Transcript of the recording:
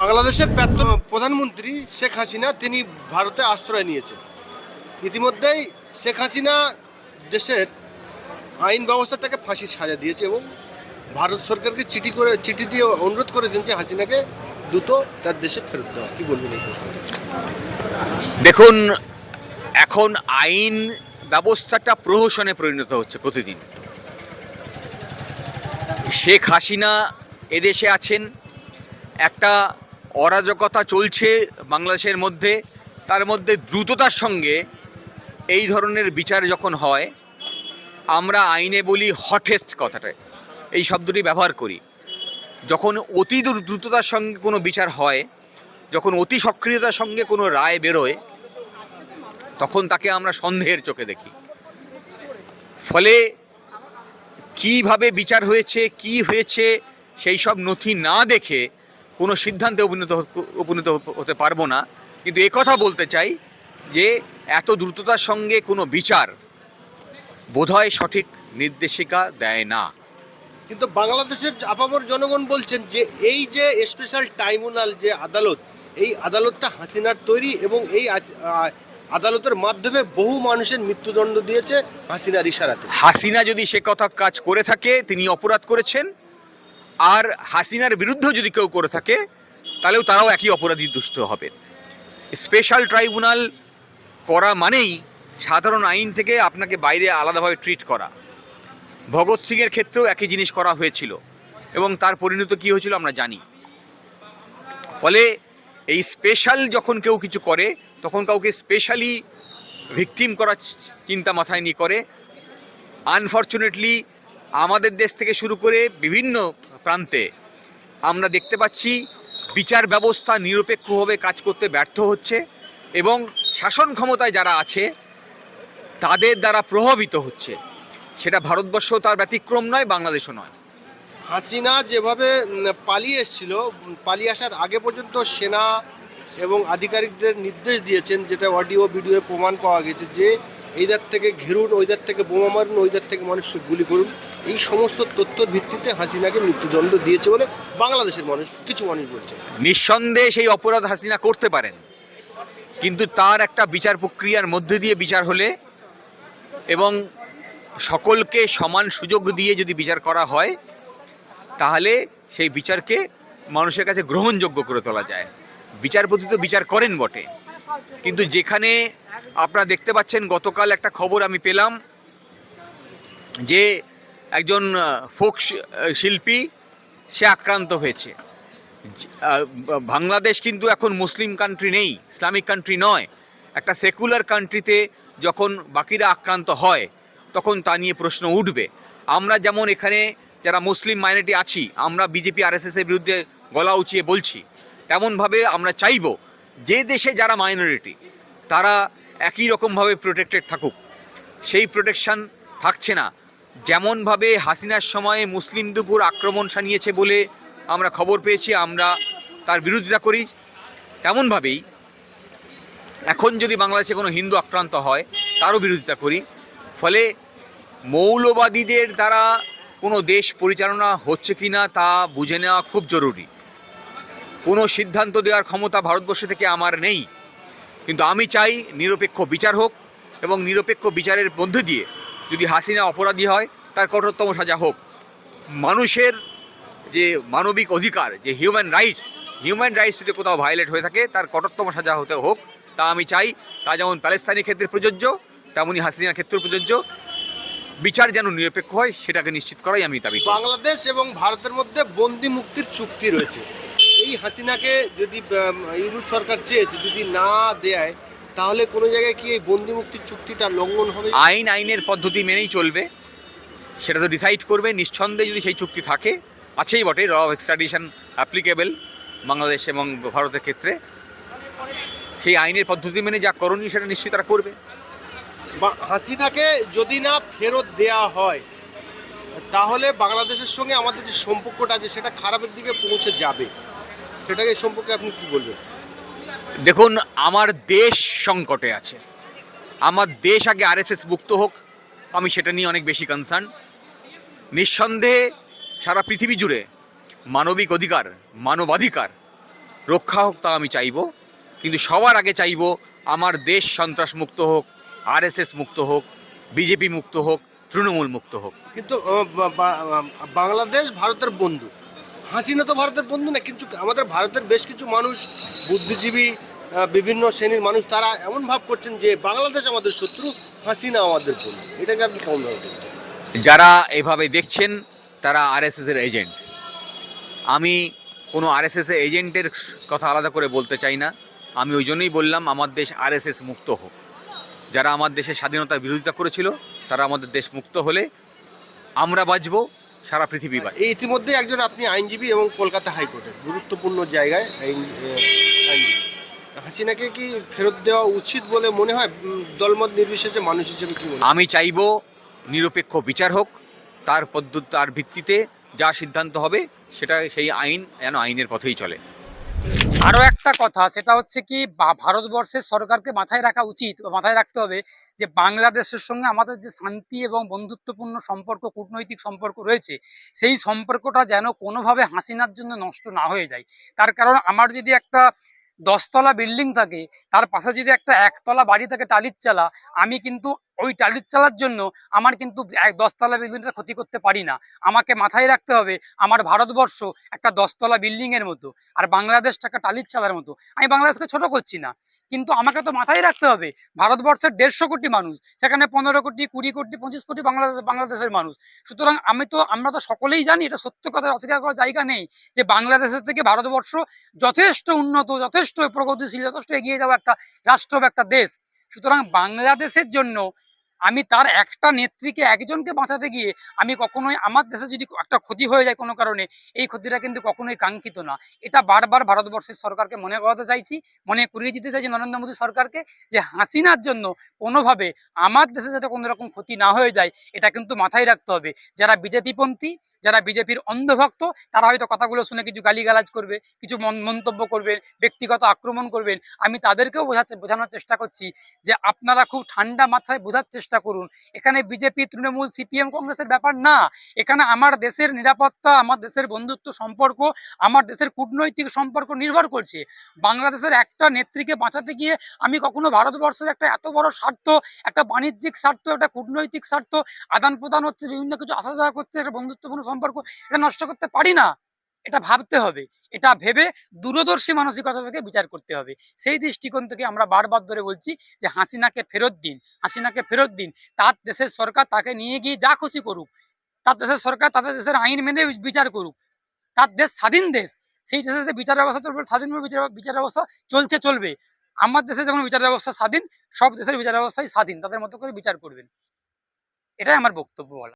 বাংলাদেশের প্রধানমন্ত্রী শেখ হাসিনা তিনি ভারতে আশ্রয় নিয়েছেন। ইতিমধ্যেই শেখ হাসিনা দেশের আইন ব্যবস্থাটাকে ফাঁসির সাজা দিয়েছে এবং ভারত সরকারকে চিঠি করে, চিঠি দিয়ে অনুরোধ করেছেন যে হাসিনাকে দ্রুত তার দেশে ফেরত দেওয়া। কি বলবেন এই? দেখুন, এখন আইন ব্যবস্থাটা প্রহসনে পরিণত হচ্ছে প্রতিদিন। শেখ হাসিনা এদেশে আছেন। একটা অরাজকতা চলছে বাংলাদেশের মধ্যে, তার মধ্যে দ্রুততার সঙ্গে এই ধরনের বিচার যখন হয়, আমরা আইনে বলি হটেস্ট কথাটা এই শব্দটি ব্যবহার করি। যখন অতি দ্রু- দ্রুততার সঙ্গে কোনো বিচার হয়, যখন অতি সক্রিয়তার সঙ্গে কোনো রায় বেরোয়, তখন তাকে আমরা সন্দেহের চোখে দেখি। ফলে কীভাবে বিচার হয়েছে, কি হয়েছে, সেই সব নথি না দেখে কোনো সিদ্ধান্তে উপনীত উপনীত হতে পারব না। কিন্তু কথা বলতে চাই যে এত দ্রুততার সঙ্গে কোনো বিচার বোধহয় সঠিক নির্দেশিকা দেয় না। কিন্তু বাংলাদেশের আপামর জনগণ বলছেন যে এই যে স্পেশাল ট্রাইব্যুনাল যে আদালত এই আদালতটা হাসিনার তৈরি এবং এই আদালতের মাধ্যমে বহু মানুষের মৃত্যুদণ্ড দিয়েছে হাসিনার ইশারাতে। হাসিনা যদি সে কথা কাজ করে থাকে তিনি অপরাধ করেছেন। আর হাসিনার বিরুদ্ধেও যদি কেউ করে থাকে, তাহলেও তারাও একই অপরাধী দুষ্ট হবেন। স্পেশাল ট্রাইব্যুনাল করা মানেই সাধারণ আইন থেকে আপনাকে বাইরে আলাদাভাবে ট্রিট করা। ভগৎ সিংয়ের ক্ষেত্রেও একই জিনিস করা হয়েছিল এবং তার পরিণত কী হয়েছিল আমরা জানি। ফলে এই স্পেশাল যখন কেউ কিছু করে, তখন কাউকে স্পেশালি ভিকটিম করার চিন্তা মাথায় নিয়ে করে। আনফর্চুনেটলি আমাদের দেশ থেকে শুরু করে বিভিন্ন প্রান্তে আমরা দেখতে পাচ্ছি বিচার ব্যবস্থা নিরপেক্ষভাবে কাজ করতে ব্যর্থ হচ্ছে এবং শাসন ক্ষমতায় যারা আছে, তাদের দ্বারা প্রভাবিত হচ্ছে। সেটা ভারতবর্ষ তার ব্যতিক্রম নয়, বাংলাদেশও নয়। হাসিনা যেভাবে পালিয়ে এসেছিল, পালিয়ে আসার আগে পর্যন্ত সেনা এবং আধিকারিকদের নির্দেশ দিয়েছেন, যেটা অডিও ভিডিও প্রমাণ পাওয়া গেছে যে এইদার থেকে ঘেরুন, ওইদার থেকে বোমা মারুন, ওইদার থেকে মানুষকে গুলি করুন। এই সমস্ত তথ্যর ভিত্তিতে হাসিনাকে মৃত্যুদণ্ড দিয়েছে বলে বাংলাদেশের মানুষ, কিছু মানুষ বলছে। নিঃসন্দেহে সেই অপরাধ হাসিনা করতে পারেন। কিন্তু তার একটা বিচার প্রক্রিয়ার মধ্যে দিয়ে বিচার হলে এবং সকলকে সমান সুযোগ দিয়ে যদি বিচার করা হয়, তাহলে সেই বিচারকে মানুষের কাছে গ্রহণযোগ্য করে তোলা যায়। বিচারপতি তো বিচার করেন বটে। কিন্তু যেখানে আপনারা দেখতে পাচ্ছেন, গতকাল একটা খবর আমি পেলাম যে একজন ফোক শিল্পী, সে আক্রান্ত হয়েছে। বাংলাদেশ কিন্তু এখন মুসলিম কান্ট্রি নেই, ইসলামিক কান্ট্রি নয়। একটা সেকুলার কান্ট্রিতে যখন বাকিরা আক্রান্ত হয়, তখন তা নিয়ে প্রশ্ন উঠবে। আমরা যেমন এখানে যারা মুসলিম মাইনরিটি আছি, আমরা বিজেপি, আরএসএসের বিরুদ্ধে গলা উঁচিয়ে বলছি, তেমনভাবে আমরা চাইব যে দেশে যারা মাইনরিটি তারা একই রকমভাবে প্রোটেক্টেড থাকুক। সেই প্রোটেকশন থাকছে না। যেমনভাবে হাসিনার সময়ে মুসলিম দুপুর আক্রমণ সানিয়েছে বলে আমরা খবর পেয়েছি, আমরা তার বিরোধিতা করি। তেমনভাবেই এখন যদি বাংলাদেশে কোনো হিন্দু আক্রান্ত হয়, তারও বিরোধিতা করি। ফলে মৌলবাদীদের দ্বারা কোনো দেশ পরিচালনা হচ্ছে কি না তা বুঝে নেওয়া খুব জরুরি। কোনো সিদ্ধান্ত দেওয়ার ক্ষমতা ভারতবর্ষ থেকে আমার নেই। কিন্তু আমি চাই নিরপেক্ষ বিচার হোক এবং নিরপেক্ষ বিচারের মধ্যে দিয়ে যদি হাসিনা অপরাধী হয়, তার কঠোরতম সাজা হোক। মানুষের যে মানবিক অধিকার, যে হিউম্যান রাইটস হিউম্যান রাইটস যদি কোথাও ভায়োলেট হয়ে থাকে, তার কঠোরতম সাজা হতে হোক, তা আমি চাই। তা যেমন প্যালেস্তানি ক্ষেত্রে প্রযোজ্য তেমনই হাসিনার ক্ষেত্রে প্রযোজ্য। বিচার যেন নিরপেক্ষ হয়, সেটাকে নিশ্চিত করাই আমি দাবি বাংলাদেশ এবং ভারতের মধ্যে বন্দি মুক্তির চুক্তি রয়েছে। এই হাসিনাকে যদি ইউনুস সরকার চেয়েছে যদি না দেয় তাহলে কোনো জায়গায় কি এই বন্দি মুক্তির চুক্তিটা লঙ্ঘন হবে? আইন আইনের পদ্ধতি মেনেই চলবে। সেটা তো ডিসাইড করবে নিঃসন্দেহে যদি সেই চুক্তি থাকে আছেই বটে র অফ এক্সট্রাডিশন অ্যাপ্লিকেবল বাংলাদেশ এবং ভারতের ক্ষেত্রে। সেই আইনের পদ্ধতি মেনে যা করণীয় সেটা নিশ্চয়ই তারা করবে। বা হাসিনাকে যদি না ফেরত দেয়া হয় তাহলে বাংলাদেশের সঙ্গে আমাদের যে সম্পর্কটা আছে সেটা খারাপের দিকে পৌঁছে যাবে। সেটাকে সম্পর্কে আপনি কি বলবেন? দেখুন আমার দেশ সংকটে আছে। আমার দেশ আগে আরএসএস মুক্ত হোক আমি সেটা নিয়ে অনেক বেশি কনসার্ন নিঃসন্দেহে সারা পৃথিবী জুড়ে মানবিক অধিকার মানবাধিকার রক্ষা হোক তা আমি চাইব। কিন্তু সবার আগে চাইব আমার দেশ সন্ত্রাস মুক্ত হোক আরএসএস মুক্ত হোক বিজেপি মুক্ত হোক তৃণমূল মুক্ত হোক। কিন্তু বাংলাদেশ ভারতের বন্ধু। হাসিনা তো ভারতের বন্ধু না, কিন্তু আমাদের ভারতের বেশ কিছু মানুষ, বুদ্ধিজীবী বিভিন্ন শ্রেণির মানুষ, তারা এমন ভাব করছেন যে বাংলাদেশ আমাদের শত্রু হাসিনা আমাদের বন্ধু। এটাকে আপনি কেমন ভাবে যারা এভাবে দেখছেন, তারা আরএসএসের এজেন্ট আমি কোনো আরএসএসের এজেন্টের কথা আলাদা করে বলতে চাই না। আমি ওই জন্যই বললাম, আমার দেশ আরএসএস মুক্ত হোক। যারা আমার দেশের স্বাধীনতার বিরোধিতা করেছিল, তারা আমাদের দেশ মুক্ত হলে আমরা বাঁচব। সারা পৃথিবী বা এই ইতিমধ্যে একজন আপনি আইনজীবী এবং কলকাতা হাইকোর্টের গুরুত্বপূর্ণ জায়গায় আইনজীবী হাসিনাকে কি ফেরত দেওয়া উচিত বলে মনে হয়? দলমত নির্বিশেষে মানুষ হিসেবে কি আমি চাইব নিরপেক্ষ বিচার হোক তার পদ্ধতি তার ভিত্তিতে যা সিদ্ধান্ত হবে সেটা সেই আইন যেন আইনের পথেই চলে। আরও একটা কথা, সেটা হচ্ছে কি ভারতবর্ষের সরকারকে মাথায় রাখা উচিত মাথায় রাখতে হবে যে বাংলাদেশের সঙ্গে আমাদের যে শান্তি এবং বন্ধুত্বপূর্ণ সম্পর্ক, কূটনৈতিক সম্পর্ক রয়েছে, সেই সম্পর্কটা যেন কোনোভাবে হাসিনার জন্য নষ্ট না হয়ে যায়। তার কারণ আমার যদি একটা দশতলা বিল্ডিং থাকে, তার পাশে যদি একটা একতলা বাড়ি থাকে টালির চালা, আমি কিন্তু ওই টালির চালার জন্য আমার কিন্তু এক দশতলা বিল্ডিংটা ক্ষতি করতে পারি না। আমাকে মাথায় রাখতে হবে, আমার ভারতবর্ষ একটা দশতলা বিল্ডিং এর মতো, আর বাংলাদেশটা একটা টালির চালার মতো। আমি বাংলাদেশকে ছোট করছি না, কিন্তু আমাকে তো মাথায় রাখতে হবে, ভারতবর্ষের দেড়শো কোটি মানুষ, সেখানে পনেরো কোটি, কুড়ি কোটি, পঁচিশ কোটি বাংলাদেশ বাংলাদেশের মানুষ। সুতরাং আমি তো, আমরা তো সকলেই জানি, এটা সত্য কথা, অস্বীকার করার জায়গা নেই, যে বাংলাদেশের থেকে ভারতবর্ষ যথেষ্ট উন্নত, যথেষ্ট প্রগতিশীল, যথেষ্ট এগিয়ে যাওয়া একটা রাষ্ট্র একটা দেশ। সুতরাং বাংলাদেশের জন্য আমি তার একটা নেত্রীকে, একজনকে বাঁচাতে গিয়ে আমি কখনোই আমার দেশে যদি একটা ক্ষতি হয়ে যায় কোনো কারণে, এই ক্ষতিটা কিন্তু কখনোই কাঙ্ক্ষিত না। এটা বারবার ভারতবর্ষের সরকারকে মনে করাতে চাইছি, মনে করিয়ে দিতে চাইছি নরেন্দ্র মোদী সরকারকে যে হাসিনার জন্য কোনোভাবে আমার দেশে যাতে কোনো রকম ক্ষতি না হয়ে যায়, এটা কিন্তু মাথায় রাখতে হবে। যারা বিজেপিপন্থী যারা বিজেপির অন্ধভক্ত, তারা হয়তো কথাগুলো শুনে কিছু গালিগালাজ করবে, কিছু মন- মন্তব্য করবেন, ব্যক্তিগত আক্রমণ করবেন। আমি তাদেরকেও বোঝাতে বোঝানোর চেষ্টা করছি যে আপনারা খুব ঠান্ডা মাথায় বোঝার চেষ্টা করুন। এখানে বিজেপি, তৃণমূল, সিপিএম, কংগ্রেসের ব্যাপার না। এখানে আমার দেশের নিরাপত্তা, আমার দেশের বন্ধুত্ব সম্পর্ক, আমার দেশের কূটনৈতিক সম্পর্ক নির্ভর করছে। বাংলাদেশের একটা নেত্রীকে বাঁচাতে গিয়ে আমি কখনো ভারতবর্ষের একটা এত বড় স্বার্থ, একটা বাণিজ্যিক স্বার্থ, একটা কূটনৈতিক স্বার্থ আদান প্রদান হচ্ছে, বিভিন্ন কিছু আসা যাওয়া করছে, একটা বন্ধুত্বপূর্ণ সম্পর্ক এটা নষ্ট করতে পারি না। এটা ভাবতে হবে। এটা ভেবে দূরদর্শী মানসিকতা থেকে বিচার করতে হবে। সেই দৃষ্টিকোণ থেকে আমরা বারবার ধরে বলছি যে হাসিনাকে ফেরত দিন, হাসিনাকে ফেরত দিন। তার দেশের সরকার তাকে নিয়ে গিয়ে যা খুশি করুক। তার দেশের সরকার তাদের দেশের আইন মেনে বিচার করুক। তার দেশ স্বাধীন দেশ। সেই দেশে বিচার ব্যবস্থা চলবে স্বাধীনভাবে বিচার বিচার ব্যবস্থা চলছে, চলবে। আমার দেশে যেমন বিচার ব্যবস্থা স্বাধীন, সব দেশের বিচার ব্যবস্থাই স্বাধীন। তাদের মতো করে বিচার করবেন। এটাই আমার বক্তব্য বলা।